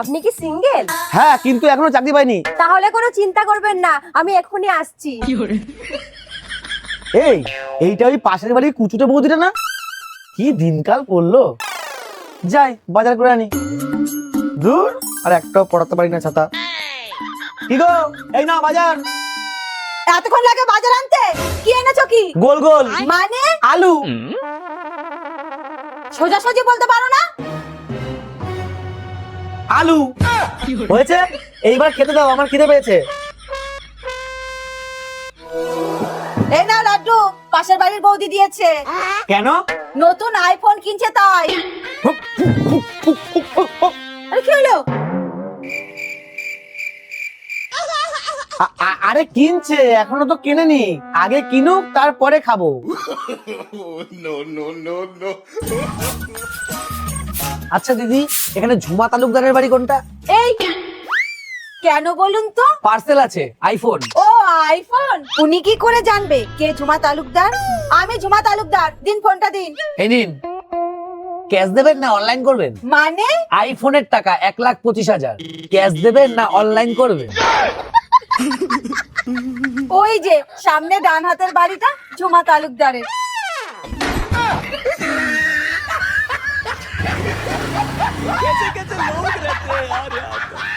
আপনি কি সিঙ্গেল হ্যাঁ কিন্তু এখনও চাকরি পাইনি। তাহলে কোনো চিন্তা করবেন না আমি এখনই আসছি। এই এইটা ওই পাশের বাড়ির কুচুটে বৌদিটা না? কি দিনকাল পড়ল যাই বাজার করে আনি। দূর আর একটাও পড়াতে পারি না ছাতা। কি গো? এই না বাজার। এতক্ষণ লাগে বাজার আনতে? কি এনেছো কি? গোল গোল। মানে? আলু। সোজাসুজি বলতে পারো না? আলু। হয়েছে? এইবার খেতে দাও আমার খিদে পেয়েছে। এই না লাড্ডু পাশের বাড়ির বৌদি দিয়েছে। কেন? নতুন আইফোন কিনছে তাই। আরে কি হলো? আরে কিনছে এখনও তো কেনেনি। আগে কিনুক তারপরে খাব। আচ্ছা দিদি এখানে ঝুমা তালুকদারের বাড়ি কোনটা? এই কেন বলুন তো? পার্সেল আছে আইফোন। ও আইফোন? উনি কি করে জানবে কে ঝুমা তালুকদার? আমি ঝুমা তালুকদার দিন ফোনটা দিন। এই নিন ক্যাশ দেবেন না অনলাইন করবেন? মানে? আইফোনের টাকা এক লাখ পঁচিশ হাজার। ক্যাশ দেবেন না অনলাইন করবেন? ওই যে সামনে ডান হাতের বাড়িটা ঝুমা তালুকদারের। कैसे कैसे लोग रहते हैं यार पे